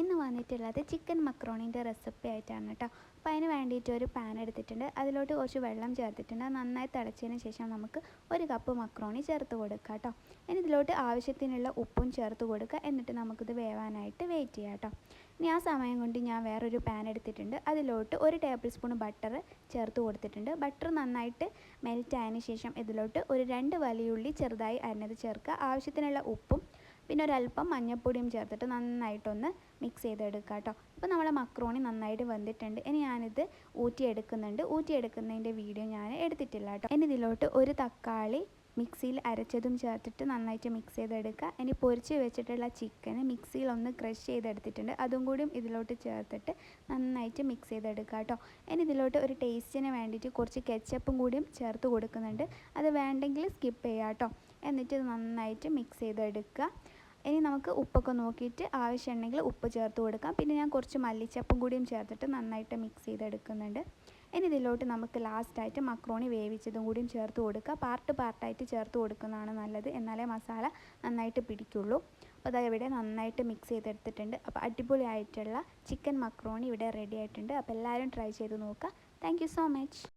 ഇന്ന് വന്നിട്ടുള്ളത് chicken മക്രോണിന്റെ recipe ആയിട്ടാണ് കേട്ടോ. അപ്പോൾ അതിന് വേണ്ടിയിട്ട് ഒരു പാൻ എടുത്തിട്ടുണ്ട്. അതിലോട്ട് കുറച്ച് വെള്ളം ചേർത്തിട്ടുണ്ട്. നന്നായി തിളച്ചതിന് ശേഷം നമുക്ക് ഒരു കപ്പ് മക്രോണി ചേർത്ത് കൊടുക്കുക കേട്ടോ. ഇനി ഇതിലോട്ട് ആവശ്യത്തിനുള്ള ഉപ്പും ചേർത്ത് കൊടുക്കുക. എന്നിട്ട് നമുക്കിത് വേവാനായിട്ട് വെയിറ്റ് ചെയ്യാം കേട്ടോ. ഇനി ആ സമയം കൊണ്ട് ഞാൻ വേറൊരു പാൻ എടുത്തിട്ടുണ്ട്. അതിലോട്ട് ഒരു ടേബിൾ സ്പൂൺ ബട്ടർ ചേർത്ത് കൊടുത്തിട്ടുണ്ട്. ബട്ടർ നന്നായിട്ട് മെൽറ്റ് ആയതിന് ശേഷം ഇതിലോട്ട് ഒരു രണ്ട് വലിയുള്ളി ചെറുതായി അരിഞ്ഞത് ചേർക്കുക. ആവശ്യത്തിനുള്ള ഉപ്പും പിന്നെ ഒരല്പം മഞ്ഞൾപ്പൊടിയും ചേർത്തിട്ട് നന്നായിട്ടൊന്ന് മിക്സ് ചെയ്തെടുക്കുക കേട്ടോ ഇപ്പോൾ നമ്മളെ മക്രോണി നന്നായിട്ട് വെന്തിട്ടുണ്ട് ഇനി ഞാനിത് ഊറ്റിയെടുക്കുന്നുണ്ട്. ഊറ്റിയെടുക്കുന്നതിന്റെ വീഡിയോ ഞാൻ എടുത്തിട്ടില്ല കേട്ടോ ഇനി ഇതിലോട്ട് ഒരു തക്കാളി മിക്സിയിൽ അരച്ചതും ചേർത്തിട്ട് നന്നായിട്ട് മിക്സ് ചെയ്തെടുക്കുക ഇനി പൊരിച്ച് വെച്ചിട്ടുള്ള ചിക്കന് മിക്സിയിൽ ഒന്ന് ക്രഷ് ചെയ്തെടുത്തിട്ടുണ്ട്. അതും കൂടിയും ഇതിലോട്ട് ചേർത്തിട്ട് നന്നായിട്ട് മിക്സ് ചെയ്തെടുക്കുക കേട്ടോ ഇനി ഇതിലോട്ട് ഒരു ടേസ്റ്റിന് വേണ്ടിയിട്ട് കുറച്ച് കെച്ചപ്പും കൂടിയും ചേർത്ത് കൊടുക്കുന്നുണ്ട്. അത് വേണ്ടെങ്കിൽ സ്കിപ്പ് ചെയ്യാം കേട്ടോ എന്നിട്ട് നന്നായിട്ട് മിക്സ് ചെയ്തെടുക്കുക ഇനി നമുക്ക് ഉപ്പൊക്കെ നോക്കിയിട്ട് ആവശ്യമുണ്ടെങ്കിൽ ഉപ്പ് ചേർത്ത് കൊടുക്കാം. പിന്നെ ഞാൻ കുറച്ച് മല്ലിച്ചപ്പും കൂടിയും ചേർത്തിട്ട് നന്നായിട്ട് മിക്സ് ചെയ്തെടുക്കുന്നുണ്ട്. ഇനി ഇതിലോട്ട് നമുക്ക് ലാസ്റ്റായിട്ട് മക്രോണി വേവിച്ചതും കൂടിയും ചേർത്ത് കൊടുക്കുക. പാർട്ട് പാർട്ടായിട്ട് ചേർത്ത് കൊടുക്കുന്നതാണ് നല്ലത്. എന്നാലേ മസാല നന്നായിട്ട് പിടിക്കുള്ളൂ. അപ്പോൾ അതായത് ഇവിടെ നന്നായിട്ട് മിക്സ് ചെയ്തെടുത്തിട്ടുണ്ട്. അപ്പോൾ അടിപൊളിയായിട്ടുള്ള ചിക്കൻ മക്രോണി ഇവിടെ റെഡി ആയിട്ടുണ്ട്. അപ്പോൾ എല്ലാവരും ട്രൈ ചെയ്ത് നോക്കുക. Thank so much